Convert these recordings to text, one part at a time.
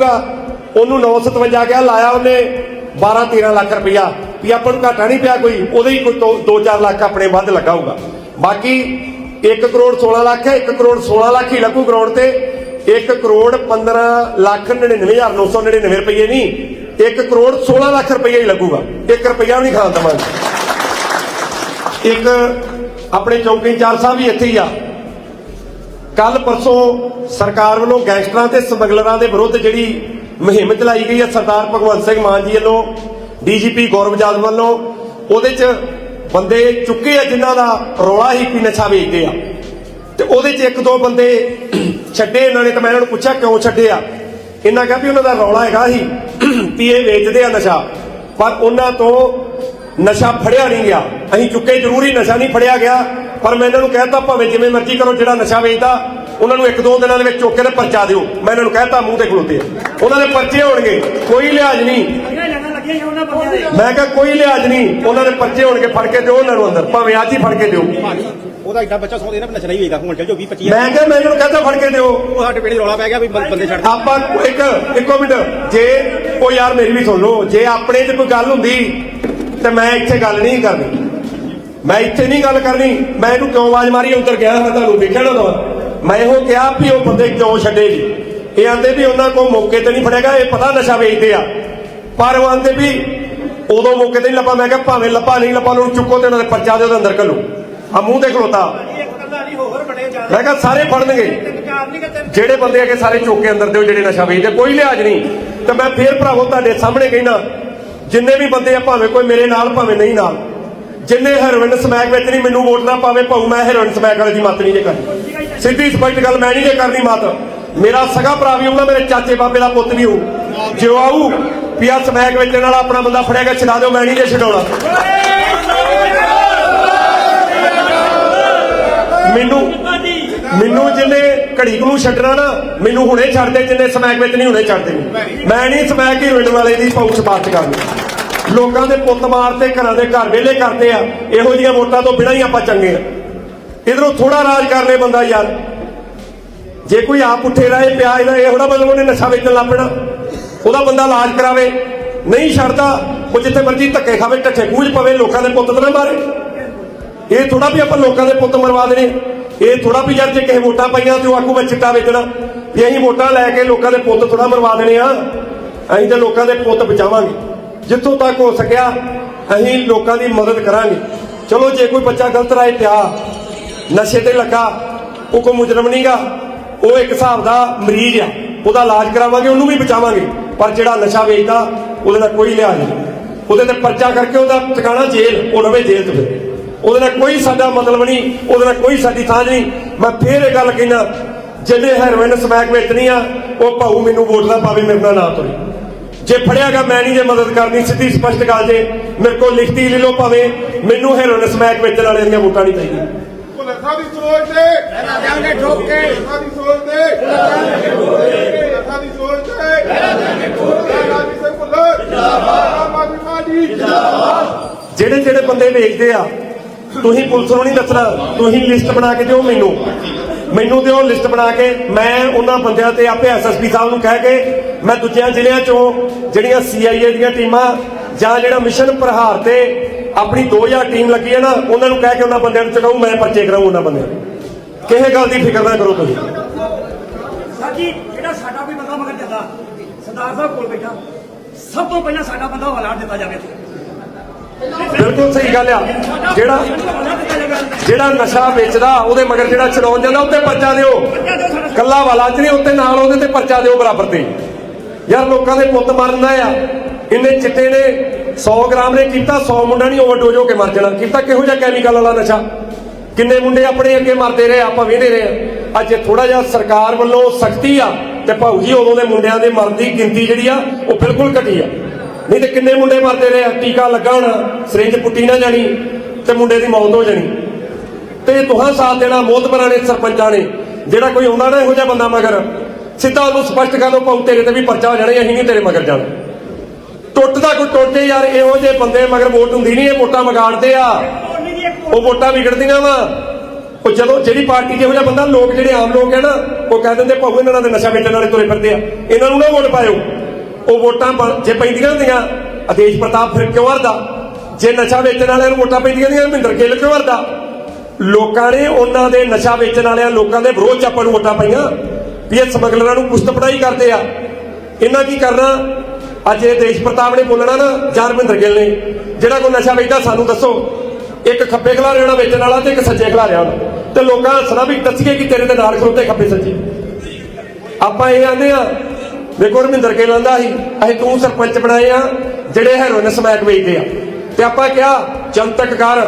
ਗਾ ਉਹਨੂੰ 957 ਕਿਹਾ, ਲਾਇਆ ਉਹਨੇ 12 13 ਲੱਖ ਰੁਪਇਆ ਵੀ ਆਪਾਂ ਨੂੰ ਘਾਟਾ ਨਹੀਂ ਪਿਆ ਕੋਈ, ਉਹਦੇ ਹੀ ਕੋਈ 2-4 ਲੱਖ ਆਪਣੇ ਵੱਧ ਲੱਗਾ ਹੋਊਗਾ ਬਾਕੀ 1 ਕਰੋੜ 16 ਲੱਖ ਹੈ 1 ਕਰੋੜ 16 ਲੱਖ ਹੀ ਲੱਗੂ ਕਰੋੜ ਤੇ। 1 ਕਰੋੜ 15 ਲੱਖ 99999 ਰੁਪਏ ਨਹੀਂ 1 ਕਰੋੜ 16 ਲੱਖ ਰੁਪਏ ਹੀ ਲੱਗੂਗਾ। 1 ਰੁਪਇਆ ਵੀ ਨਹੀਂ ਖਾਣ ਦਵਾਂਗੇ। ਇੱਕ ਆਪਣੇ ਚੌਕੀ ਚਾਰ ਸਾਹਿਬ ਵੀ ਇੱਥੇ ਹੀ ਆ। ਕੱਲ ਪਰਸੋਂ ਸਰਕਾਰ ਵੱਲੋਂ ਗੈਂਗਸਟਰਾਂ ਤੇ ਸਮਗਲਰਾਂ ਦੇ ਵਿਰੁੱਧ ਜਿਹੜੀ ਮੁਹਿੰਮ ਚਲਾਈ ਗਈ ਹੈ, ਸਰਦਾਰ ਭਗਵੰਤ ਸਿੰਘ ਮਾਨ ਜੀ ਵੱਲੋਂ, ਡੀਜੀਪੀ ਗੌਰਵ ਜਾਦਵ ਵੱਲੋਂ, ਉਹਦੇ 'ਚ ਬੰਦੇ ਚੁੱਕੇ ਆ ਜਿਨ੍ਹਾਂ ਦਾ ਰੌਲਾ ਹੀ ਕੋਈ ਨਸ਼ਾ ਵੇਚਦੇ ਆ। ਤੇ ਉਹਦੇ 'ਚ ਇੱਕ ਦੋ ਬੰਦੇ ਛੱਡੇ, ਇਹਨਾਂ ਨੇ ਤਾਂ ਮੈਂ ਇਹਨਾਂ ਨੂੰ ਪੁੱਛਿਆ ਕਿਉਂ ਛੱਡੇ ਆ। ਇਹਨਾਂ ਕਿਹਾ ਵੀ ਉਹਨਾਂ ਦਾ ਰੌਲਾ ਹੈਗਾ ਸੀ ਵੀ ਇਹ ਵੇਚਦੇ ਆ ਨਸ਼ਾ, ਪਰ ਉਹਨਾਂ ਤੋਂ ਨਸ਼ਾ ਫੜਿਆ ਨਹੀਂ ਗਿਆ। ਅਸੀਂ ਚੁੱਕੇ, ਜ਼ਰੂਰੀ ਨਸ਼ਾ ਨਹੀਂ ਫੜਿਆ ਗਿਆ। ਪਰ ਮੈਂ ਇਹਨਾਂ ਨੂੰ ਕਹਿਤਾ ਭਾਵੇਂ ਜਿਵੇਂ ਮਰਜ਼ੀ ਕਰੋ ਜਿਹੜਾ ਨਸ਼ਾ ਵੇਚਦਾ ਉਹਨਾਂ ਨੂੰ ਇੱਕ ਦੋ ਦਿਨਾਂ ਦੇ ਵਿੱਚ ਚੁੱਕ ਕੇ ਤੇ ਪਰਚਾ ਦਿਓ। ਮੈਂ ਇਹਨਾਂ ਨੂੰ ਕਹਿਤਾ ਮੂੰਹ ਤੇ ਖਲੋਤੇ। ਉਹਨਾਂ ਦੇ ਪਰਚੇ ਹੋਣਗੇ ਕੋਈ ਲਿਹਾਜ਼ ਨਹੀਂ। ਮੈਂ ਕਿਹਾ ਕੋਈ ਲਿਹਾਜ਼ ਨਹੀਂ। ਉਹਨਾਂ ਦੇ ਪਰਚੇ ਹੋਣਗੇ ਫੜ ਕੇ ਦਿਓ ਉਹਨਾਂ ਨੂੰ ਅੰਦਰ। ਭਾਵੇਂ ਅੱਜ ਹੀ ਫੜ ਕੇ ਦਿਓ। ਉਹਦਾ ਇੱਡਾ ਬੱਚਾ ਸੌ ਦੇਣਾ ਨਸ਼ਾ ਨਹੀਂ ਵੇਚਦਾ। ਹੁਣ ਚੱਲ ਜੋ 20 25 ਮੈਂ ਕਿਹਾ ਮੈਂ ਇਹਨਾਂ ਨੂੰ ਕਹਿੰਦਾ ਫੜ ਕੇ ਦਿਓ। ਉਹ ਸਾਡੇ 'ਚ ਰੌਲਾ ਪੈ ਗਿਆ ਵੀ ਬੰਦੇ ਛੱਡ ਆਪਾਂ ਇੱਕ ਇੱਕੋ ਮਿੰਟ। ਜੇ ਉਹ ਯਾਰ ਮੇਰੀ ਵੀ ਸੁਣ ਲਓ। ਜੇ ਆਪਣੇ 'ਚ ਕੋਈ ਗੱਲ ਹੁੰਦੀ ਤੇ ਮੈਂ ਇੱਥੇ ਗੱਲ ਨਹੀਂ ਕਰਨੀ। ਮੈਂ ਇੱਥੇ ਨਹੀਂ ਗੱਲ ਕਰਨੀ। ਮੈਂ ਇਹਨੂੰ ਕਿਉਂ ਆਵਾਜ਼ ਮਾਰੀ ਉੱਧਰ ਗਿਆ ਮੈਂ ਤੁਹਾਨੂੰ ਵੇਖਿਆ ਨਾ। ਮੈਂ ਇਹੋ ਕਿਹਾ ਵੀ ਉਹ ਬੰਦੇ ਕਿਉਂ ਛੱਡੇ ਜੀ? ਇਹ ਆਂਦੇ ਵੀ ਉਹਨਾਂ ਕੋਲ ਮੌਕੇ ਤੇ ਨਹੀਂ ਫੜੇਗਾ ਇਹ ਪਤਾ ਨਸ਼ਾ ਵੇਚਦੇ ਆ। ਪਰ ਉਹ ਆਂਦੇ ਵੀ ਉਦੋਂ ਮੌਕੇ ਤੇ ਨਹੀਂ ਲੱਭਾ। ਮੈਂ ਕਿਹਾ ਭਾਵੇਂ ਲੱਭਾ ਨਹੀਂ ਲੱਭਾ ਉਹਨੂੰ ਚੁੱਕੋ ਤੇ ਉਹਨਾਂ ਦੇ ਪਰਚਾ ਦੇ ਉਹਦੇ ਅੰਦਰ ਘੱਲੋ। ਆ ਮੂੰਹ ਤੇ। ਖਲੋਤਾ ਮੈਂ ਕਿਹਾ ਸਾਰੇ ਫੜਨਗੇ। ਕਿ ਜਿਹੜੇ ਬੰਦੇ ਅਗੇ ਸਾਰੇ ਚੌਕੇ ਅੰਦਰ ਦੇ ਉਹ ਜਿਹੜੇ ਨਸ਼ਾ ਵੇਚਦੇ ਕੋਈ ਲਿਹਾਜ਼ ਨਹੀਂ। ਤੇ ਮੈਂ ਫੇਰ ਭਰਾਵੋ ਤੁਹਾਡੇ ਸਾਹਮਣੇ ਕਹਿਣਾ ਜਿੰਨੇ ਵੀ ਬੰਦੇ ਆ ਭਾਵੇਂ ਕੋਈ ਮੇਰੇ ਨਾਲ ਭਾਵੇਂ ਨਹੀਂ ਨਾਲ ਜਿੰਨੇ ਹੈਰੋਇਨ ਸਮੈਕ ਵਿੱਚ ਨਹੀਂ ਮੈਨੂੰ ਵੋਟ ਨਾ ਪਾਵੇ, ਭਾਉ ਮੈਂ ਹੈਰੋਇਨ ਸਮੈਕ ਵਾਲੇ ਦੀ ਮਤ ਨਹੀਂ ਜੇ ਕਰਨੀ। ਸਿੱਧੀ ਸਪਸ਼ਟ ਗੱਲ ਮੈਂ ਨਹੀਂ ਜੇ ਕਰਨੀ ਮਤ। ਮੇਰਾ ਸਗਾ ਭਰਾ ਵੀ ਆਉਣਾ ਮੇਰੇ ਚਾਚੇ ਬਾਬੇ ਦਾ ਪੁੱਤ ਵੀ ਹੋਊ। ਜਿਉ ਆਊ, ਵੀ ਸਮੈਕ ਵੇਚਣ ਵਾਲਾ ਆਪਣਾ ਬੰਦਾ ਫੜਿਆਗਾ ਛਡਾ ਦਿਓ, ਮੈਂ ਨਹੀਂ ਜੇ ਛਡਾਉਣਾ। ਮੈਨੂੰ ਮੈਨੂੰ ਜਿੰਨੇ ਘੜੀ ਕੁ ਨੂੰ ਛੱਡਣਾ ਨਾ, ਮੈਨੂੰ ਹੁਣੇ ਛੱਡ ਦੇ, ਜਿੰਨੇ ਸਮੈਕ ਵਿੱਚ ਨਹੀਂ ਹੁਣੇ ਛੱਡ ਦੇਣੀ ਮੈਂ ਨਹੀਂ ਸਮੈਕ ਹੀਰੋਇਨ ਵਾਲੇ ਦੀ ਪੌਂਚ ਬਾਤ ਕਰਨੀ। ਲੋਕਾਂ ਦੇ ਪੁੱਤ ਮਾਰਤੇ ਘਰਾਂ ਦੇ ਘਰ ਵੇਲੇ ਕਰਦੇ ਆ, ਇਹੋ ਜਿਹੀਆਂ ਵੋਟਾਂ ਤੋਂ ਬਿਨਾਂ ਹੀ ਆਪਾਂ ਚੰਗੇ ਆ। ਇਧਰੋਂ ਥੋੜਾ ਰਾਜ ਕਰ ਲੈ ਬੰਦਾ ਯਾਰ। ਜੇ ਕੋਈ ਆਪ ਪੁੱਠੇ ਰਾਏ ਪਿਆ ਇਹਦਾ ਇਹ ਥੋੜਾ ਮਤਲਬ ਉਹਨੇ ਨਸ਼ਾ ਵੇਚਣ ਲੱਗ ਪੈਣਾ। ਉਹਦਾ ਬੰਦਾ ਇਲਾਜ ਕਰਾਵੇ। ਨਹੀਂ ਛੱਡਦਾ, ਉਹ ਜਿੱਥੇ ਮਰਜ਼ੀ ਧੱਕੇ ਖਾਵੇ, ਢੱਠੇ ਕੂਝ ਪਵੇ, ਲੋਕਾਂ ਦੇ ਪੁੱਤ ਤਾਂ ਮਾਰੇ। ਇਹ ਥੋੜਾ ਵੀ ਆਪਾਂ ਲੋਕਾਂ ਦੇ ਪੁੱਤ ਮਰਵਾ ਦੇਣੇ। ਇਹ ਥੋੜਾ ਵੀ ਯਾਰ ਜੇ ਕਿਸੇ ਵੋਟਾਂ ਪਾਈਆਂ ਤੇ ਉਹ ਆਖੂ ਮੈਂ ਚਿੱਟਾ ਵੇਚਣਾ। ਵੀ ਅਸੀਂ ਵੋਟਾਂ ਲੈ ਕੇ ਲੋਕਾਂ ਦੇ ਪੁੱਤ ਥੋੜਾ ਮਰਵਾ ਦੇਣੇ ਆ। ਅਸੀਂ ਤਾਂ ਲੋਕਾਂ ਦੇ ਪੁੱਤ ਬਚਾਵਾਂਗੇ। ਜਿੱਥੋਂ ਤੱਕ ਹੋ ਸਕਿਆ, ਅਸੀਂ ਲੋਕਾਂ ਦੀ ਮਦਦ ਕਰਾਂਗੇ। ਚਲੋ, ਜੇ ਕੋਈ ਬੱਚਾ ਗਲਤ ਰਾਏ ਪਿਆ ਨਸ਼ੇ ਤੇ ਲੱਗਾ ਉਹ ਕੋਈ ਮੁਜਰਮ ਨਹੀਂਗਾ ਉਹ ਇੱਕ ਹਿਸਾਬ ਦਾ ਮਰੀਜ਼ ਆ, ਉਹਦਾ ਇਲਾਜ ਕਰਾਵਾਂਗੇ, ਉਹਨੂੰ ਵੀ ਬਚਾਵਾਂਗੇ। ਪਰ ਜਿਹੜਾ ਨਸ਼ਾ ਵੇਚਦਾ, ਉਹਦੇ ਦਾ ਕੋਈ ਲਿਹਾਜ਼ ਨਹੀਂ। ਉਹਦੇ ਤੇ ਪਰਚਾ ਕਰਕੇ ਉਹਦਾ ਟਿਕਾਣਾ ਜੇਲ੍ਹ, ਉਹ ਰਵੇ ਜੇਲ੍ਹ 'ਚ ਫਿਰ। ਉਹਦੇ ਨਾਲ ਕੋਈ ਸਾਡਾ ਮਤਲਬ ਨਹੀਂ, ਉਹਦੇ ਨਾਲ ਕੋਈ ਸਾਡੀ ਸਾਂਝ ਨਹੀਂ। ਮੈਂ ਫੇਰ ਇਹ ਗੱਲ ਕਹਿਣਾ ਜਿਹਨੇ ਹੈਰੋਇਨ ਸਮੈਕ ਵੇਚਣੀ ਆ ਉਹ ਭਾਊ ਮੈਨੂੰ ਵੋਟ ਨਾ ਪਾਵੇ, ਮੇਰੇ ਨਾਲ ਨਾ ਤੁਰੇ। ਜੇ ਫੜਿਆਗਾ ਮੈਂ ਨਹੀਂ ਜੇ ਮਦਦ ਕਰਨੀ ਸਿੱਧੀ ਸਪਸ਼ਟ ਗੱਲ ਜੇ ਮੇਰੇ ਕੋਲ ਲਿਖਤੀ ਲੈ ਲਓ ਭਾਵੇਂ ਮੈਨੂੰ ਹੈਰੋਇਨ ਸਮੈਕ ਵੇਚਣ ਵਾਲੇ ਦੀਆਂ ਵੋਟਾਂ ਨਹੀਂ ਚਾਹੀਦੀਆਂ। ਲੱਖਾਂ ਦੀ ਸੋਚ ਤੇ ਮੇਰਾ ਜਾਣੇ ਠੋਕ ਕੇ। ਲੱਖਾਂ ਦੀ ਸੋਚ ਤੇ ਲੱਖਾਂ ਦੀ ਸੋਚ ਤੇ ਰਾਜੀ ਸਿੰਘ ਭੁੱਲਰ ਜਿੰਦਾਬਾਦ ਆਮ ਆਦਮੀ ਪਾਰਟੀ। ਜਿਹੜੇ ਜਿਹੜੇ ਬੰਦੇ ਵੇਚਦੇ ਆ ਤੁਸੀਂ ਪੁਲਿਸ ਨੂੰ ਨਹੀਂ ਦੱਸਣਾ ਤੁਸੀਂ ਲਿਸਟ ਬਣਾ ਕੇ ਦਿਓ ਮੈਨੂੰ। ਮੈਨੂੰ ਦਿਓ ਲਿਸਟ ਬਣਾ ਕੇ। ਮੈਂ ਉਹਨਾਂ ਬੰਦਿਆਂ ਤੇ ਆਪੇ ਐਸਐਸਪੀ ਸਾਹਿਬ ਨੂੰ ਕਹਿ ਕੇ ਮੈਂ ਦੂਜਿਆਂ ਜ਼ਿਲ੍ਹਿਆਂ ਚੋਂ ਜਿਹੜੀਆਂ ਸੀਆਈਏ ਦੀਆਂ ਟੀਮਾਂ ਜਾਂ ਜਿਹੜਾ ਮਿਸ਼ਨ ਪ੍ਰਹਾਰ ਤੇ ਆਪਣੀ 2000 ਟੀਮ ਲੱਗੀ ਹੈ ਨਾ, ਉਹਨਾਂ ਨੂੰ ਕਹਿ ਕੇ ਉਹਨਾਂ ਬੰਦਿਆਂ ਨੂੰ ਚੜਾਉ ਮੈਂ ਪਰਚੇ ਕਰਾਉ ਉਹਨਾਂ ਬੰਦਿਆਂ ਨੂੰ। ਕਿਸੇ ਗੱਲ ਦੀ ਫਿਕਰ ਨਾ ਕਰੋ ਤੁਸੀਂ। ਸਾਜੀ, ਜਿਹੜਾ ਸਾਡਾ ਕੋਈ ਬੰਦਾ ਮਗਰ ਜਾਂਦਾ, ਸਰਦਾਰ ਸਾਹਿਬ ਕੋਲ ਬੈਠਾ, ਸਭ ਤੋਂ ਪਹਿਲਾਂ ਸਾਡਾ ਬੰਦਾ ਹਵਾਲਾ ਦਿੱਤਾ ਜਾਵੇ ਬਿਲਕੁਲ ਸਹੀ ਗੱਲ ਆ। ਜਿਹੜਾ ਜਿਹੜਾ ਨਸ਼ਾ ਵੇਚਦਾ, ਉਹਦੇ ਮਗਰ ਜਿਹੜਾ ਚਲਾਉਣ ਜਾਂਦਾ ਉੱਤੇ ਪਰਚਾ ਦਿਓ। ਬੱਚਾ ਕੱਲਾ ਵਾਲਾ ਚ ਨਹੀਂ ਉੱਤੇ ਨਾਲ ਉਹਦੇ ਤੇ ਪਰਚਾ ਦਿਓ ਬਰਾਬਰ ਤੇ। ਯਾਰ, ਲੋਕਾਂ ਦੇ ਪੁੱਤ ਮਰਨਾ ਆ। ਇੰਨੇ ਚਿੱਟੇ ਨੇ 100 ਗ੍ਰਾਮ ਨੇ ਕੀਤਾ 100 ਮੁੰਡਾ ਨਹੀਂ ਓਵਰਡੋਜ਼ ਹੋ ਕੇ ਮਰ ਜਾਣਾ। ਕੀਤਾ ਕਿਹੋ ਜਿਹਾ ਕੈਮੀਕਲ ਵਾਲਾ ਨਸ਼ਾ? ਕਿੰਨੇ ਮੁੰਡੇ ਆਪਣੇ ਅੱਗੇ ਮਰਦੇ ਰਹੇ, ਆਪਾਂ ਵੇਖਦੇ ਰਹੇ ਆ। ਅੱਜ ਥੋੜਾ ਜਿਹਾ ਸਰਕਾਰ ਵੱਲੋਂ ਸਖਤੀ ਆ, ਤੇ ਭਾਊ ਜੀ ਉਦੋਂ ਦੇ ਮੁੰਡਿਆਂ ਦੇ ਮਰਨ ਦੀ ਗਿਣਤੀ ਜਿਹੜੀ ਆ, ਉਹ ਬਿਲਕੁਲ ਘਟੀ ਆ। ਨਹੀਂ ਤੇ ਕਿੰਨੇ ਮੁੰਡੇ ਮਰਦੇ ਰਹੇ ਆ? ਟੀਕਾ ਲੱਗਣ ਹੋਣਾ ਸਰਿੰਜ ਪੁੱਟੀ ਨਾ ਜਾਣੀ ਤੇ ਮੁੰਡੇ ਦੀ ਮੌਤ ਹੋ ਜਾਣੀ। ਤੇ ਤੁਹਾਂ ਸਾਥ ਦੇਣਾ ਮੋਤਬਰਾਂ ਨੇ ਸਰਪੰਚਾਂ ਨੇ, ਜਿਹੜਾ ਕੋਈ ਆਉਂਦਾ ਨਾ ਇਹੋ ਜਿਹਾ ਬੰਦਾ ਮਗਰ, ਸਿੱਧਾ ਉਹਨੂੰ ਸਪਸ਼ਟ ਕਰ ਦੋ, ਪਾਉ ਤੇਰੇ ਤੇ ਵੀ ਪਰਚਾ ਹੋ ਜਾਣਾ, ਅਸੀਂ ਨਹੀਂ ਤੇਰੇ ਮਗਰ ਜਾਣਾ। ਟੁੱਟਦਾ ਕੋਈ ਟੁੱਟੇ ਯਾਰ, ਇਹੋ ਜਿਹੇ ਬੰਦੇ ਮਗਰ ਵੋਟ ਹੁੰਦੀ ਨਹੀਂ, ਇਹ ਵੋਟਾਂ ਵਿਗਾੜਦੇ ਆ। ਉਹ ਵੋਟਾਂ ਵਿਗੜਦੀਆਂ ਵਾ। ਉਹ ਜਦੋਂ ਜਿਹੜੀ ਪਾਰਟੀ ਜਿਹੋ ਜਿਹਾ ਬੰਦਾ, ਲੋਕ ਜਿਹੜੇ ਆਮ ਲੋਕ ਹੈ ਨਾ, ਉਹ ਕਹਿ ਦਿੰਦੇ ਭਾਊ ਇਹਨਾਂ ਦੇ ਨਸ਼ਾ ਵੇਚਣ ਵਾਲੇ ਤੁਰੇ ਫਿਰਦੇ ਆ। ਇਹਨਾਂ ਨੂੰ ਨਾ ਵੋਟ ਪਾਇਓ। ਉਹ ਵੋਟਾਂ ਜੇ ਪੈਂਦੀਆਂ ਹੁੰਦੀਆਂ, ਆਦੇਸ਼ ਪ੍ਰਤਾਪ ਫਿਰ ਕਿਉਂ ਹਰਦਾ? ਜੇ ਨਸ਼ਾ ਵੇਚਣ ਵਾਲਿਆਂ ਨੂੰ ਵੋਟਾਂ ਪੈਂਦੀਆਂ ਹੁੰਦੀਆਂ, ਮਹਿੰਦਰ ਗਿੱਲ ਕਿਉਂ ਹਰਦਾ? ਲੋਕਾਂ ਨੇ ਉਹਨਾਂ ਦੇ ਨਸ਼ਾ ਵੇਚਣ ਵਾਲਿਆਂ, ਲੋਕਾਂ ਦੇ ਵਿਰੋਧ ਚ ਆਪਾਂ ਨੂੰ ਵੋਟਾਂ ਪਾਈਆਂ। ਵੀ ਇਹ ਸਮਗਲਰਾਂ ਨੂੰ ਪੁਸ਼ਤ ਪੜਾਈ ਕਰਦੇ ਆ। ਇਹਨਾਂ ਕੀ ਕਰਨਾ? ਅੱਜ ਇਹ ਦੇਸ਼ ਪ੍ਰਤਾਪ ਨੇ ਬੋਲਣਾ ਨਾ, ਜਾਂ ਰਵਿੰਦਰ ਗਿੱਲ ਨੇ, ਜਿਹੜਾ ਕੋਈ ਨਸ਼ਾ ਵੇਚਦਾ, ਸਾਨੂੰ ਦੱਸੋ। ਇੱਕ ਖੱਬੇ ਖਿਲਾਰੇ ਵਾਲਾ ਵੇਚਣ ਵਾਲਾ ਤੇ ਇੱਕ ਸੱਜੇ ਖਿਲਾਰੇ ਵਾਲਾ ਤੇ ਲੋਕਾਂ ਹੱਸਣਾ ਵੀ ਦੱਸੀਏ ਕਿ ਤੇਰੇ ਦੇ ਨਾਲ ਖਲੋਤੇ ਖੱਬੇ ਸੱਜੇ। ਆਪਾਂ ਇਹ ਆਂਦੇ ਆ ਦੇਖੋ ਰਮਿੰਦਰ ਕੇ ਆਂਦਾ ਸੀ, ਅਸੀਂ ਤੂੰ ਸਰਪੰਚ ਬਣਾਏ ਆ, ਜਿਹੜੇ ਹੈਰੋਇਨ ਸਮੈਕ ਵੇਚਦੇ ਆ। ਤੇ ਆਪਾਂ ਕਿਹਾ, ਜਨਤਕ ਕਰ,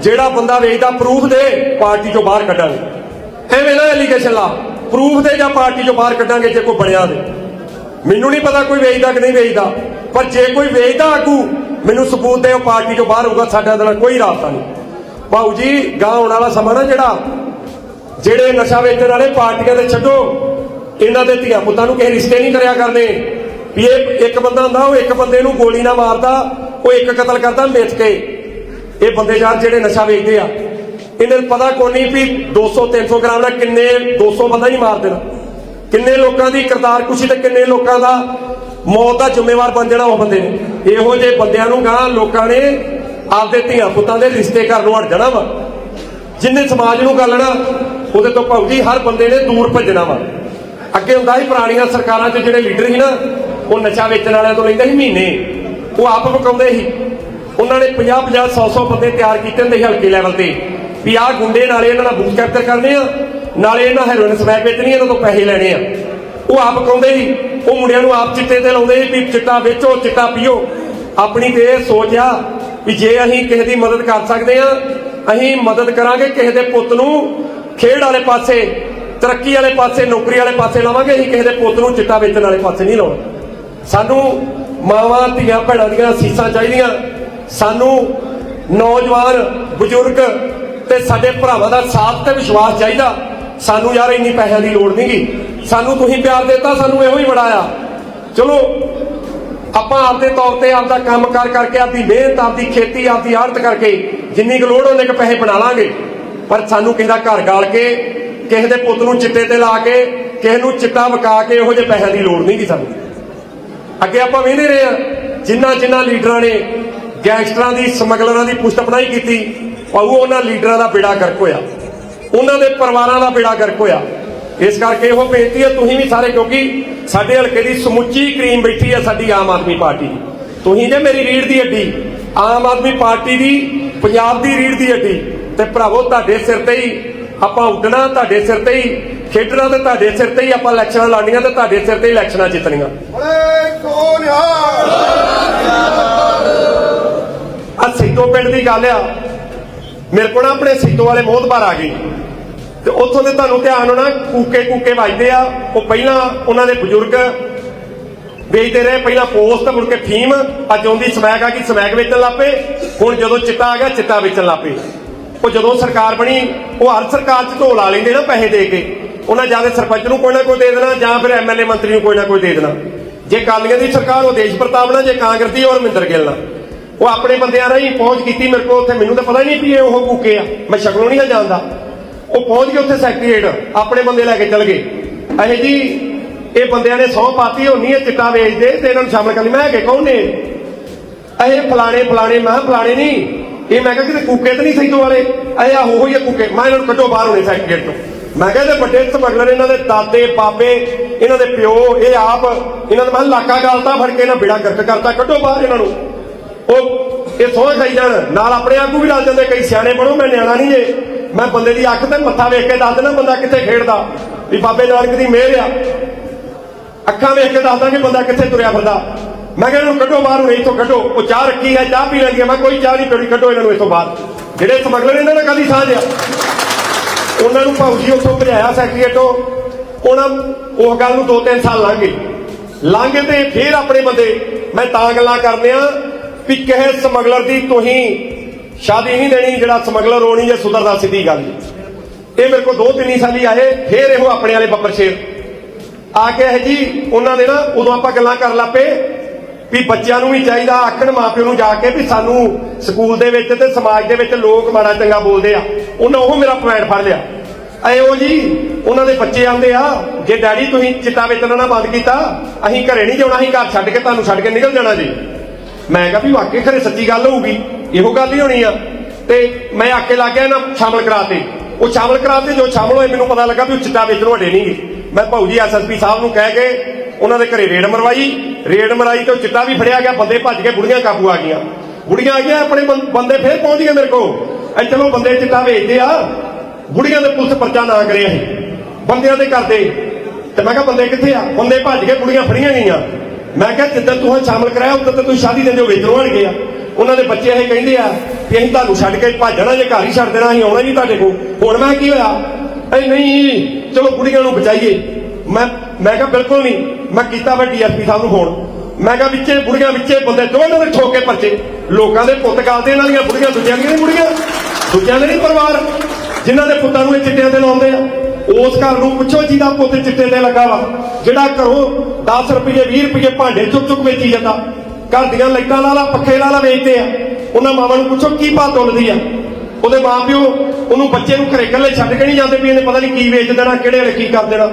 ਜਿਹੜਾ ਬੰਦਾ ਵੇਚਦਾ ਪ੍ਰੂਫ ਦੇ, ਪਾਰਟੀ ਚੋਂ ਬਾਹਰ ਕੱਢਾਂਗੇ। ਐਵੇਂ ਨਾ ਐਲੀਗੇਸ਼ਨ ਲਾ ਪ੍ਰੂਫ ਦੇ ਜਾਂ ਪਾਰਟੀ ਚੋਂ ਬਾਹਰ ਕੱਢਾਂਗੇ ਜੇ ਕੋਈ ਬਣਿਆ ਦੇ ਮੈਨੂੰ ਨਹੀਂ ਪਤਾ ਕੋਈ ਵੇਚਦਾ ਕਿ ਨਹੀਂ ਵੇਚਦਾ, ਪਰ ਜੇ ਕੋਈ ਵੇਚਦਾ ਆਗੂ, ਮੈਨੂੰ ਸਬੂਤ ਦੇ ਉਹ ਪਾਰਟੀ ਚੋਂ ਬਾਹਰ ਹੋਊਗਾ, ਸਾਡਾ ਨਾਲ ਕੋਈ ਰਾਬਤਾ ਨਹੀਂ। ਭਾਊ ਜੀ ਗਾਂ ਆਉਣ ਵਾਲਾ ਸਮਾਂ ਨਾ ਜਿਹੜਾ, ਜਿਹੜੇ ਨਸ਼ਾ ਵੇਚਣ ਵਾਲੇ ਪਾਰਟੀਆਂ ਦੇ ਛੱਡੋ ਇਹਨਾਂ ਦੇ ਧੀਆ ਪੁੱਤਾਂ ਨੂੰ ਕਿਸੇ ਰਿਸ਼ਤੇ ਨਹੀਂ ਕਰਿਆ ਕਰਦੇ ਵੀ ਇਹ ਇੱਕ ਬੰਦਾ ਹੁੰਦਾ, ਉਹ ਇੱਕ ਬੰਦੇ ਨੂੰ ਗੋਲੀ ਨਾ ਮਾਰਦਾ, ਉਹ ਇੱਕ ਕਤਲ ਕਰਦਾ, ਵੇਚ ਕੇ। ਇਹ ਬੰਦੇ ਯਾਰ ਜਿਹੜੇ ਨਸ਼ਾ ਵੇਚਦੇ ਆ, ਇਹਨਾਂ ਨੂੰ ਪਤਾ ਕੋਈ ਨਹੀਂ ਵੀ 200 300 ਗ੍ਰਾਮ ਨਾਲ ਕਿੰਨੇ 200 ਬੰਦਾ ਹੀ ਮਾਰ ਦੇਣਾ। ਕਿੰਨੇ ਲੋਕਾਂ ਦੀ ਕਰਤਾਰ ਕੁਸ਼ੀ ਤੇ ਕਿੰਨੇ ਲੋਕਾਂ ਦਾ ਮੌਤ ਦਾ ਜ਼ਿੰਮੇਵਾਰ ਬਣ ਜਾਣਾ ਉਹ ਬੰਦੇ ਨੇ। ਇਹੋ ਜਿਹੇ ਬੰਦਿਆਂ ਨੂੰ ਗਾਂ ਲੋਕਾਂ ਨੇ ਆਪਦੇ ਧੀਆ ਪੁੱਤਾਂ ਦੇ ਰਿਸ਼ਤੇ ਕਰਨ ਨੂੰ ਹਟ ਜਾਣਾ ਵਾ। ਜਿੰਨੇ ਸਮਾਜ ਨੂੰ ਗੱਲਣਾ ਉਹਦੇ ਤੋਂ ਭਾਊ ਹਰ ਬੰਦੇ ਨੇ ਦੂਰ ਭੱਜਣਾ ਵਾ। ਅੱਗੇ ਹੁੰਦਾ ਸੀ ਪੁਰਾਣੀਆਂ ਸਰਕਾਰਾਂ 'ਚ ਜਿਹੜੇ ਲੀਡਰ ਸੀ ਨਾ, ਉਹ ਨਸ਼ਾ ਵੇਚਣ ਵਾਲਿਆਂ ਤੋਂ ਲੈਂਦੇ ਸੀ ਮਹੀਨੇ। ਉਹ ਆਪ ਪਕਾਉਂਦੇ ਸੀ। ਉਹਨਾਂ ਨੇ 50 50 100 100 ਬੰਦੇ ਤਿਆਰ ਕੀਤੇ ਹੁੰਦੇ ਸੀ ਹਲਕੇ ਲੈਵਲ ਤੇ। ਵੀ ਆਹ ਗੁੰਡੇ ਨਾਲੇ ਇਹਨਾਂ ਨਾਲ ਬੂਥ ਕੈਪਚਰ ਕਰਨੇ ਆ, ਨਾਲੇ ਇਹਨਾਂ ਹੈਰੋਇਨ ਸਮੈਕ ਵੇਚਣੀ ਇਹਨਾਂ ਤੋਂ ਪੈਸੇ ਲੈਣੇ ਆ। ਉਹ ਆਪ ਪਕਾਉਂਦੇ ਸੀ। ਉਹ ਮੁੰਡਿਆਂ ਨੂੰ ਆਪ ਚਿੱਟੇ ਤੇ ਲਾਉਂਦੇ ਸੀ ਵੀ ਚਿੱਟਾ ਵੇਚੋ, ਚਿੱਟਾ ਪੀਓ। ਆਪਣੀ ਤੇ ਇਹ ਸੋਚ ਆ ਵੀ ਜੇ ਅਸੀਂ ਕਿਸੇ ਦੀ ਮਦਦ ਕਰ ਸਕਦੇ ਆ, ਅਸੀਂ ਮਦਦ ਕਰਾਂਗੇ ਕਿਸੇ ਦੇ ਪੁੱਤ ਨੂੰ ਖੇਡ ਵਾਲੇ ਪਾਸੇ। ਤਰੱਕੀ ਵਾਲੇ ਪਾਸੇ, ਨੌਕਰੀ ਵਾਲੇ ਪਾਸੇ ਲਾਵਾਂਗੇ, ਅਸੀਂ ਕਿਸੇ ਦੇ ਪੁੱਤ ਨੂੰ ਚਿੱਟਾ ਵੇਚਣ ਵਾਲੇ ਪਾਸੇ ਨਹੀਂ ਲਾਉਣਾ। ਸਾਨੂੰ ਮਾਵਾਂ, ਧੀਆਂ, ਭੈਣਾਂ ਦੀਆਂ ਸੀਸਾਂ ਚਾਹੀਦੀਆਂ। ਸਾਨੂੰ ਨੌਜਵਾਨ, ਬਜ਼ੁਰਗ ਤੇ ਸਾਡੇ ਭਰਾਵਾਂ ਦਾ ਸਾਥ ਤੇ ਵਿਸ਼ਵਾਸ ਚਾਹੀਦਾ। ਸਾਨੂੰ ਯਾਰ, ਇੰਨੀ ਪੈਸਿਆਂ ਦੀ ਲੋੜ ਨਹੀਂਗੀ ਸਾਨੂੰ ਤੁਸੀਂ ਪਿਆਰ ਦਿੱਤਾ, ਸਾਨੂੰ ਇਹੋ ਹੀ ਬੜਾ ਆ ਚਲੋ, ਆਪਾਂ ਆਪਦੇ ਤੌਰ ਤੇ ਆਪਦਾ ਕੰਮ ਕਰ ਕਰਕੇ, ਆਪਦੀ ਮਿਹਨਤ, ਆਪਦੀ ਖੇਤੀ, ਆਪਦੀ ਆੜਤ ਕਰਕੇ ਜਿੰਨੀ ਕੁ ਲੋੜ ਉਹਨੇ ਕ ਪੈਸੇ ਬਣਾ ਲਾਂਗੇ। ਪਰ ਸਾਨੂੰ ਕਿਸੇ ਦਾ ਘਰ ਗਾਲ ਕੇ ਕਿਸੇ ਦੇ ਪੁੱਤ ਨੂੰ ਚਿੱਟੇ ਤੇ ਲਾ ਕੇ, ਕਿਸੇ ਨੂੰ ਚਿੱਟਾ ਵਕਾ ਕੇ ਇਹੋ ਜਿਹੇ ਪੈਸਿਆਂ ਦੀ ਲੋੜ ਨਹੀਂਗੀ ਸਾਨੂੰ। ਅੱਗੇ ਆਪਾਂ ਵੇਖਦੇ ਰਹੇ ਆ, ਜਿੰਨਾ ਜਿੰਨਾ ਲੀਡਰਾਂ ਨੇ ਗੈਂਗਸਟਰਾਂ ਦੀ, ਸਮਗਲਰਾਂ ਦੀ ਪੁਸ਼ਤ ਕੀਤੀ ਪਾਉ ਉਹਨਾਂ ਲੀਡਰਾਂ ਦਾ ਬੇੜਾ ਗਰਕ ਹੋਇਆ। ਉਹਨਾਂ ਦੇ ਪਰਿਵਾਰਾਂ ਦਾ ਬੇੜਾ ਗਰਕ ਹੋਇਆ। ਇਸ ਕਰਕੇ ਇਹੋ ਬੇਨਤੀ ਹੈ, ਤੁਸੀਂ ਵੀ ਸਾਰੇ, ਕਿਉਂਕਿ ਸਾਡੇ ਹਲਕੇ ਦੀ ਸਮੁੱਚੀ ਕਰੀਮ ਬੈਠੀ ਹੈ ਸਾਡੀ ਆਮ ਆਦਮੀ ਪਾਰਟੀ ਦੀ। ਤੁਸੀਂ ਜੇ ਮੇਰੀ ਰੀੜ ਦੀ ਹੱਡੀ, ਆਮ ਆਦਮੀ ਪਾਰਟੀ ਦੀ, ਪੰਜਾਬ ਦੀ ਰੀੜ ਦੀ ਹੱਡੀ, ਤੇ ਭਰਾਵੋ, ਤੁਹਾਡੇ ਸਿਰ ਤੇ ਹੀ ਆਪਾਂ ਉੱਡਣਾ ਤੁਹਾਡੇ ਸਿਰ ਤੇ ਹੀ ਖੇਡਣਾ ਤੇ ਤੁਹਾਡੇ ਸਿਰ ਤੇ ਹੀ ਆਪਾਂ ਇਲੈਕਸ਼ਨਾਂ ਲੜਨੀਆਂ ਤੇ ਤੁਹਾਡੇ ਸਿਰ ਤੇ ਹੀ ਇਲੈਕਸ਼ਨਾਂ ਜਿੱਤਣੀਆਂ। ਆ? ਸੈਦੋ ਪਿੰਡ ਦੀ ਗੱਲ ਆ। ਮੇਰੇ ਕੋਲ ਆਪਣੇ ਸੈਦੋ ਵਾਲੇ ਮੋਹਤਬਾਰ ਆ ਗਏ। ਤੇ ਉੱਥੋਂ ਦੇ ਤੁਹਾਨੂੰ ਧਿਆਨ ਹੋਣਾ ਕੂਕੇ ਕੂਕੇ ਵੱਜਦੇ ਆ। ਉਹ ਪਹਿਲਾਂ ਉਹਨਾਂ ਦੇ ਬਜ਼ੁਰਗ ਵੇਚਦੇ ਰਹੇ ਪਹਿਲਾਂ ਪੋਸਟ ਮੁੜ ਕੇ ਫੀਮ ਅੱਜ ਆਉਂਦੀ ਸਮੈਕ ਆ ਗਈ ਸਮੈਕ ਵੇਚਣ ਲੱਪੇ ਹੁਣ ਜਦੋਂ ਚਿੱਟਾ ਆ ਗਿਆ ਚਿੱਟਾ ਵੇਚਣ ਲੱਪੇ ਉਹ ਜਦੋਂ ਸਰਕਾਰ ਬਣੀ, ਉਹ ਹਰ ਸਰਕਾਰ 'ਚ ਢੋਲ ਲਾ ਲੈਂਦੇ ਨਾ ਪੈਸੇ ਦੇ ਕੇ। ਉਹਨਾਂ ਜਾਂ ਤੇ ਸਰਪੰਚ ਨੂੰ ਕੋਈ ਨਾ ਕੋਈ ਦੇ ਦੇਣਾ, ਜਾਂ ਫਿਰ ਐਮਐਲਏ ਮੰਤਰੀ ਨੂੰ ਕੋਈ ਨਾ ਕੋਈ ਦੇ ਦੇਣਾ। ਜੇ ਕਾਲੀਆਂ ਦੀ ਸਰਕਾਰ, ਉਹ ਦੇਸ਼ ਪ੍ਰਤਾਪਣਾ ਜੇ ਕਾਂਗਰਸ ਦੀ ਔਰ ਮਹਿੰਦਰ ਗਿੱਲ ਨਾਲ। ਉਹ ਆਪਣੇ ਬੰਦਿਆਂ ਰਾਹੀਂ ਪਹੁੰਚ ਕੀਤੀ, ਮੇਰੇ ਕੋਲ ਉੱਥੇ ਮੈਨੂੰ ਤਾਂ ਪਤਾ ਹੀ ਨਹੀਂ ਵੀ ਇਹ ਉਹ ਕੂਕੇ ਆ। ਮੈਂ ਸ਼ਕਲੋਂ ਨਹੀਂ ਜਾਣਦਾ। ਉਹ ਪਹੁੰਚ ਗਏ ਉੱਥੇ ਸੈਕਟਰੀਏਟ ਆਪਣੇ ਬੰਦੇ ਲੈ ਕੇ ਚੱਲ ਗਏ। ਅਹੇ ਜੀ, ਇਹ ਬੰਦਿਆਂ ਨੇ ਸੌ ਪਾਤੀ ਹੋਣੀ ਹੈ ਚਿੱਟਾ ਵੇਚਦੇ, ਤੇ ਇਹਨਾਂ ਨੂੰ ਸ਼ਾਮਲ ਕਰ ਲਈ ਮੈਂ ਕਿ ਕੌਣ ਨੇ? ਅਹੇ ਫਲਾਣੇ ਫਲਾਣੇ, ਮੈਂ ਕਿਹਾ ਫਲਾਣੇ ਨਹੀਂ। ਇਹ ਮੈਂ ਕਿਹਾ ਕਿਤੇ ਕੂਕੇ ਤੇ ਨਹੀਂ ਸੈਦੋ ਵਾਲੇ ਅਹੇ ਆ ਹੋ ਹੀ ਕੂਕੇ। ਮੈਂ, ਇਹਨਾਂ ਨੂੰ ਕੱਢੋ ਬਾਹਰ ਹੋਣੇ ਸੈਕਟਰੀਏਟ ਤੋਂ। ਮੈਂ ਕਿਹਾ ਇਹਦੇ ਵੱਡੇ ਸਮਗਲਰ, ਇਹਨਾਂ ਦੇ ਦਾਦੇ, ਬਾਬੇ, ਇਹਨਾਂ ਦੇ ਪਿਓ, ਇਹ ਆਪ, ਇਹਨਾਂ ਦਾ ਮੈਂ ਕਿਹਾ ਲਾਕਾ ਗਾਲਤਾ, ਫੜ ਕੇ ਇਹਨਾਂ ਬਿੜਾ ਗਰਕ ਕਰਤਾ। ਕੱਢੋ ਬਾਹਰ ਇਹਨਾਂ ਨੂੰ। ਉਹ, ਇਹ ਸੋਹ ਖਾਈ ਜਾਣ। ਨਾਲ ਆਪਣੇ ਆਗੂ ਵੀ ਲੱਗ ਜਾਂਦੇ ਕਈ ਸਿਆਣੇ ਬਣੋ, ਮੈਂ ਨਿਆਣਾ ਨਹੀਂ ਜੇ ਮੈਂ ਬੰਦੇ ਦੀ ਅੱਖ ਤੇ ਮੱਥਾ ਵੇਖ ਕੇ ਦੱਸ ਦੇਣਾ ਬੰਦਾ ਕਿੱਥੇ ਖੇਡਦਾ। ਵੀ ਬਾਬੇ ਨਾਨਕ ਦੀ ਮਿਹਰ ਆ। ਅੱਖਾਂ ਵੇਖ ਕੇ ਦੱਸਦਾ ਕਿ ਬੰਦਾ ਕਿੱਥੇ ਤੁਰਿਆ ਫਿਰਦਾ। ਮੈਂ ਕਿਹਾ ਇਹਨੂੰ ਕੱਢੋ ਬਾਹਰ, ਹੁਣ ਇੱਥੋਂ ਕੱਢੋ। ਉਹ ਚਾਹ ਰੱਖੀ ਹੈ, ਚਾਹ ਪੀ ਲੈਂਦੀ ਹੈ। ਮੈਂ ਕੋਈ ਚਾਹ ਨਹੀਂ ਪੀਣੀ, ਕੱਢੋ ਇਹਨਾਂ ਨੂੰ ਇੱਥੋਂ ਬਾਹਰ। ਜਿਹੜੇ ਸਮਗਲਰ ਇਹਨਾਂ ਨਾਲ ਕਾਦੀ ਸਾਂਝ ਆ? ਉਹਨਾਂ ਨੂੰ ਭਾਊ ਉੱਥੋਂ ਭਜਾਇਆ ਸੈਕਟਰੀਏਟੋਂ ਉਹਨਾਂ ਉਹ ਗੱਲ ਨੂੰ 2-3 ਸਾਲ ਲੰਘ ਗਏ। ਲੰਘ ਤੇ ਫੇਰ ਆਪਣੇ ਬੰਦੇ। ਮੈਂ ਤਾਂ ਗੱਲਾਂ ਕਰਨੇ ਆ ਵੀ ਕਿਸੇ ਸਮਗਲਰ ਦੀ ਤੁਸੀਂ ਸ਼ਾਦੀ ਨਹੀਂ ਦੇਣੀ, ਜਿਹੜਾ ਸਮਗਲਰ ਹੋਣੀ ਜਾਂ ਸੁਧਰਦਾ ਸਿੱਧੀ ਗੱਲ ਇਹ ਮੇਰੇ ਕੋਲ ਦੋ ਤਿੰਨ ਹੀ ਸਾਲੀ ਆਏ, ਫੇਰ ਇਹੋ ਆਪਣੇ ਵਾਲੇ ਬੱਬਰ ਸ਼ੇਰ। ਆ ਕੇ ਇਹ ਜੀ, ਉਹਨਾਂ ਦੇ ਨਾ ਉਦੋਂ ਆਪਾਂ ਗੱਲਾਂ ਕਰਨ ਲੱਪੇ ਵੀ ਬੱਚਿਆਂ ਨੂੰ ਵੀ ਚਾਹੀਦਾ, ਆਖਣ ਮਾਪਿਓ ਨੂੰ ਜਾ ਕੇ ਵੀ ਸਾਨੂੰ ਸਕੂਲ ਦੇ ਵਿੱਚ ਤੇ ਸਮਾਜ ਦੇ ਵਿੱਚ ਲੋਕ ਮਾੜਾ ਚੰਗਾ ਬੋਲਦੇ ਆ। ਉਹਨਾਂ ਉਹ ਮੇਰਾ ਪੁਆਇੰਟ ਫੜ ਲਿਆ। ਐ ਉਹ ਜੀ, ਉਹਨਾਂ ਦੇ ਬੱਚੇ ਆਉਂਦੇ ਆ, ਜੇ ਡੈਡੀ ਤੁਸੀਂ ਚਿੱਟਾ ਵੇਚਣਾ ਨਾ ਬੰਦ ਕੀਤਾ, ਅਸੀਂ ਘਰੇ ਨਹੀਂ ਜਾਣਾ, ਅਸੀਂ ਘਰ ਛੱਡ ਕੇ ਤੁਹਾਨੂੰ ਛੱਡ ਕੇ ਨਿਕਲ ਜਾਣਾ ਜੀ। ਮੈਂ ਕਿਹਾ ਵੀ ਵਾਕਈ ਖਰੇ ਸੱਚੀ ਗੱਲ ਹੋਊਗੀ, ਇਹੋ ਗੱਲ ਹੀ ਹੋਣੀ ਆ। ਤੇ ਮੈਂ ਆਕੇ ਲੱਗ ਗਿਆ ਨਾ ਸ਼ਾਮਲ ਕਰਾਤੇ। ਉਹ ਸ਼ਾਮਲ ਕਰਾਤੇ ਜੋ ਸ਼ਾਮਲ ਹੋਏ, ਮੈਨੂੰ ਪਤਾ ਲੱਗਾ ਵੀ ਉਹ ਚਿੱਟਾ ਵੇਚਣ ਵੱਡੇ ਨਹੀਂਗੇ। ਮੈਂ ਭਾਊ ਜੀ ਐਸਐਸਪੀ ਸਾਹਿਬ ਨੂੰ ਕਹਿ ਕੇ ਉਹਨਾਂ ਦੇ ਘਰੇ ਰੇਡ ਮਰਵਾਈ, ਰੇਡ ਮਰਾਈ ਤੇ ਚਿੱਟਾ ਵੀ ਫੜਿਆ ਗਿਆ, ਬੰਦੇ ਭੱਜ ਕੇ ਬੁੜੀਆਂ ਕਾਬੂ ਆ ਗਈਆਂ। ਬੁੜੀਆਂ ਆ ਗਈਆਂ, ਆਪਣੇ ਬੰਦੇ ਫੇਰ ਪਹੁੰਚ ਗਏ ਮੇਰੇ ਕੋਲ। ਐ ਚਲੋ ਬੰਦੇ ਚਿੱਟਾ ਵੇਚਦੇ ਆ, ਬੁੜੀਆਂ ਦੇ ਪੁਲਿਸ ਪਰਚਾ ਨਾ ਕਰਿਆ ਇਹ ਬੰਦਿਆਂ ਦੇ ਕਰਦੇ ਤੇ ਮੈਂ ਕਿਹਾ, ਬੰਦੇ ਕਿੱਥੇ ਆ? ਬੰਦੇ ਭੱਜ ਕੇ ਬੁੜੀਆਂ ਫੜੀਆਂ ਗਈਆਂ। ਮੈਂ ਕਿਹਾ ਜਿੱਦਾਂ ਤੂੰ ਸ਼ਾਮਲ ਕਰਾਇਆ ਉਦੋਂ ਤੇ ਤੂੰ ਸ਼ਾਦੀ ਦੇ ਜੋ ਵੇਚਣੋਂ ਆਣ ਗਿਆ। ਉਹਨਾਂ ਦੇ ਬੱਚੇ ਇਹ ਕਹਿੰਦੇ ਆ ਕਿ ਅਸੀਂ ਤੁਹਾਨੂੰ ਛੱਡ ਕੇ ਭੱਜਣਾ ਜੇ ਘਰ ਹੀ ਛੱਡ ਦੇਣਾ, ਅਸੀਂ ਆਉਣਾ ਹੀ ਨਹੀਂ ਤੁਹਾਡੇ ਕੋਲ। ਹੁਣ ਮੈਂ ਕੀ ਹੋਇਆ? ਐ ਨਹੀਂ, ਚਲੋ ਬੁੜੀਆਂ ਨੂੰ ਬਚਾਈਏ। ਮੈਂ ਮੈਂ ਕਿਹਾ ਬਿਲਕੁਲ ਨਹੀਂ। ਮੈਂ ਕੀਤਾ ਵਾ ਡੀਐਸਪੀ ਸਾਹਿਬ ਨੂੰ ਫੋਨ। ਮੈਂ ਕਿਹਾ ਵਿੱਚੇ ਬੁੜੀਆਂ, ਵਿੱਚੇ ਬੰਦੇ ਦੋਵਾਂ ਦੇ ਠੋਕ ਕੇ ਪਰਚੇ। ਲੋਕਾਂ ਦੇ ਪੁੱਤ ਗਾਲਦੇ ਇਹਨਾਂ ਦੀਆਂ, ਬੁੜੀਆਂ ਦੂਜਿਆਂ ਦੀਆਂ ਨਹੀਂ ਬੁੜੀਆਂ। ਦੂਜਿਆਂ ਦੇ ਨਹੀਂ ਪਰਿਵਾਰ। ਜਿਨ੍ਹਾਂ ਦੇ ਪੁੱਤਾਂ ਨੂੰ ਇਹ ਚਿੱਟਿਆਂ ਤੇ ਲਾਉਂਦੇ ਆ। ਉਸ ਘਰ ਨੂੰ ਪੁੱਛੋ ਜਿਹਦਾ ਪੁੱਤ ਚਿੱਟੇ ਤੇ ਲੱਗਾ ਵਾ। ਜਿਹੜਾ ਘਰੋਂ 10 ਰੁਪਏ 20 ਰੁਪਏ ਭਾਂਡੇ ਚੁੱਕ ਚੁੱਕ ਵੇਚੀ ਜਾਂਦਾ। ਘਰ ਦੀਆਂ ਲਾਈਟਾਂ ਲਾ ਲਾ, ਪੱਖੇ ਲਾ ਲਾ ਵੇਚਦੇ ਆ। ਉਹਨਾਂ ਮਾਵਾਂ ਨੂੰ ਪੁੱਛੋ ਕੀ ਭਾਅ ਤੁਲਦੀ ਆ। ਉਹਦੇ ਮਾਪਿਓ ਉਹਨੂੰ ਬੱਚੇ ਨੂੰ ਘਰੇ ਇਕੱਲੇ ਛੱਡ ਕੇ ਨਹੀਂ ਜਾਂਦੇ ਵੀ ਇਹਨੇ ਪਤਾ ਨਹੀਂ ਕੀ ਵੇਚ ਦੇਣਾ, ਕਿਹੜੇ ਵੇਲੇ ਕੀ ਕਰ ਦੇਣਾ।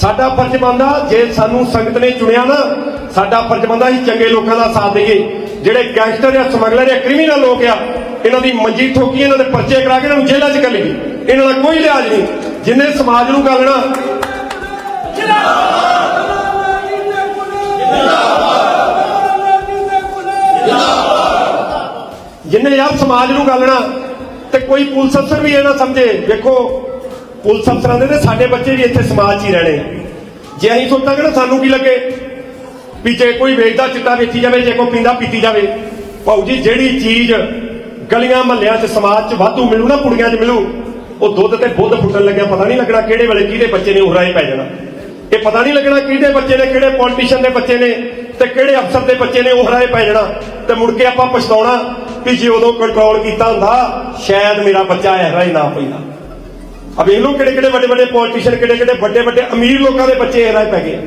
ਸਾਡਾ ਫਰਜ਼ ਬਣਦਾ ਜੇ ਸਾਨੂੰ ਸੰਗਤ ਨੇ ਚੁਣਿਆ ਨਾ, ਸਾਡਾ ਫਰਜ਼ ਬੰਦਾ ਅਸੀਂ ਚੰਗੇ ਲੋਕਾਂ ਦਾ ਸਾਥ ਦਈਏ। ਜਿਹੜੇ ਗੈਂਗਸਟਰ ਜਾਂ ਸਮਗਲਰ ਜਾਂ ਕ੍ਰਿਮੀਨਲ ਲੋਕ ਆ, ਇਹਨਾਂ ਦੀ ਮੰਜੀ ਠੋਕੀ, ਇਹਨਾਂ ਦੇ ਪਰਚੇ ਕਰਾ ਕੇ ਇਹਨਾਂ ਨੂੰ ਜੇਲ੍ਹਾਂ 'ਚ ਕੱਲੀਏ ਇਹਨਾਂ ਦਾ ਕੋਈ ਲਿਹਾਜ਼ ਨਹੀਂ। ਜਿੰਨੇ ਸਮਾਜ ਨੂੰ ਗਾਲਣਾ ਜਿੰਨੇ ਯਾਰ ਸਮਾਜ ਨੂੰ ਗਾਲਣਾ ਤੇ ਕੋਈ ਪੁਲਿਸ ਅਫਸਰ ਵੀ ਇਹ ਨਾ ਸਮਝੇ, ਵੇਖੋ ਪੁਲਿਸ ਅਫਸਰਾਂ ਦੇ ਤੇ ਸਾਡੇ ਬੱਚੇ ਵੀ ਇੱਥੇ ਸਮਾਜ 'ਚ ਹੀ ਰਹਿਣੇ। ਜੇ ਅਸੀਂ ਸੋਚਾਂਗੇ ਨਾ ਸਾਨੂੰ ਕੀ ਲੱਗੇ ਵੀ ਜੇ ਕੋਈ ਵੇਚਦਾ, ਚਿੱਟਾ ਵੇਚੀ ਜਾਵੇ, ਜੇ ਕੋਈ ਪੀਂਦਾ, ਪੀਤੀ ਜਾਵੇ, ਭਾਊ ਜੀ, ਜਿਹੜੀ ਚੀਜ਼ ਗਲੀਆਂ ਮਹੱਲਿਆਂ 'ਚ, ਸਮਾਜ 'ਚ ਵਾਧੂ ਮਿਲੂ ਨਾ, ਕੁੜੀਆਂ 'ਚ ਮਿਲੂ, ਉਹ ਦੁੱਧ ਤੇ ਬੁੱਧ ਫੁੱਟਣ ਲੱਗਿਆ, ਪਤਾ ਨਹੀਂ ਲੱਗਣਾ ਕਿਹੜੇ ਵੇਲੇ ਕਿਹਦੇ ਬੱਚੇ ਨੇ ਉਹਰਾਏ ਪੈ ਜਾਣਾ। ਇਹ ਪਤਾ ਨਹੀਂ ਲੱਗਣਾ ਕਿਹਦੇ ਬੱਚੇ ਨੇ, ਕਿਹੜੇ ਪੋਲੀਟੀਸ਼ੀਅਨ ਦੇ ਬੱਚੇ ਨੇ ਤੇ ਕਿਹੜੇ ਅਫਸਰ ਦੇ ਬੱਚੇ ਨੇ ਉਹਰਾਏ ਪੈ ਜਾਣਾ। ਤੇ ਮੁੜ ਕੇ ਆਪਾਂ ਪਛਤਾਉਣਾ ਵੀ ਜੇ ਉਦੋਂ ਕੰਟਰੋਲ ਕੀਤਾ ਹੁੰਦਾ, ਸ਼ਾਇਦ ਮੇਰਾ ਬੱਚਾ ਇਹਰਾ ਹੀ ਨਾ ਪੈਂਦਾ ਅਬ ਇਹ ਲੋਕ ਕਿਹੜੇ ਕਿਹੜੇ ਵੱਡੇ ਵੱਡੇ ਪੋਲੀਟੀਸ਼ੀਅਨ ਕਿਹੜੇ ਕਿਹੜੇ ਵੱਡੇ ਵੱਡੇ ਅਮੀਰ ਲੋਕਾਂ ਦੇ ਬੱਚੇ ਇਹਨਾਂ ਹੀ ਪੈ ਗਏ।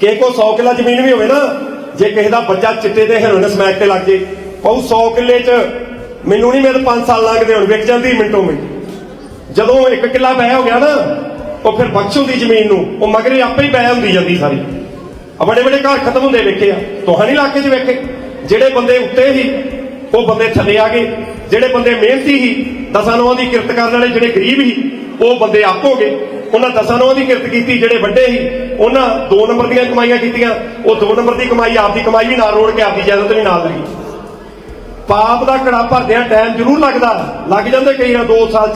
ਕਿ ਕੋ 100 ਕਿੱਲਾ ਜ਼ਮੀਨ ਵੀ ਹੋਵੇ ਨਾ, ਜੇ ਕਿਸੇ ਦਾ ਬੱਚਾ ਚਿੱਟੇ ਦੇ ਹੈਰੋਇਨ ਸਮੈਕ ਤੇ ਲੱਗ ਜੇ ਪਾਉ 100 ਕਿੱਲੇ 'ਚ ਮੈਨੂੰ ਨਹੀਂ ਮੇਰੇ 5 ਸਾਲ ਲੰਘਦੇ ਹੁਣ, ਵਿਕ ਜਾਂਦੀ ਮਿੰਟੋ ਮਿੰਟ। ਜਦੋਂ ਇੱਕ ਕਿੱਲਾ ਬਹਿ ਹੋ ਗਿਆ ਨਾ, ਉਹ ਫਿਰ ਬਖਸ਼ ਹੁੰਦੀ ਜ਼ਮੀਨ ਨੂੰ, ਉਹ ਮਗਰੇ ਆਪੇ ਹੀ ਬਹਿ ਹੁੰਦੀ ਜਾਂਦੀ ਸਾਰੀ। ਆ ਬੜੇ ਬੜੇ ਘਰ ਖਤਮ ਹੁੰਦੇ ਵੇਖੇ ਆ ਤੁਹਾਨੀ ਇਲਾਕੇ 'ਚ ਵੇਖੇ। ਜਿਹੜੇ ਬੰਦੇ ਉੱਤੇ ਸੀ ਉਹ ਬੰਦੇ ਥੱਲੇ ਆ ਗਏ। ਜਿਹੜੇ ਬੰਦੇ ਮਿਹਨਤੀ ਸੀ ਦਸਾਂ ਨੌਂ ਦੀ ਕਿਰਤ ਕਰਨ ਵਾਲੇ ਜਿਹੜੇ ਗਰੀਬ ਸੀ ਉਹ ਬੰਦੇ ਆਪੋਗੇ ਉਹਨਾਂ ਦਸਾਂ ਨੌਂ ਦੀ ਕਿਰਤ ਕੀਤੀ, ਜਿਹੜੇ ਵੱਡੇ ਸੀ, ਉਹਨਾਂ ਦੋ ਨੰਬਰ ਦੀਆਂ ਕਮਾਈਆਂ ਕੀਤੀਆਂ। ਉਹ ਦੋ ਨੰਬਰ ਦੀ ਕਮਾਈ, ਆਪਦੀ ਕਮਾਈ ਵੀ ਨਾਲ ਰੋੜ ਕੇ ਆਪਦੀ ਜਾਇਦਾਦ ਵੀ ਨਾਲ ਲੱਗੀ ਪਾਪ ਦਾ ਕੜਾ ਭਰਦਿਆਂ ਟਾਈਮ ਜ਼ਰੂਰ ਲੱਗਦਾ। ਲੱਗ ਜਾਂਦੇ ਕਈ ਨਾ 2 ਸਾਲ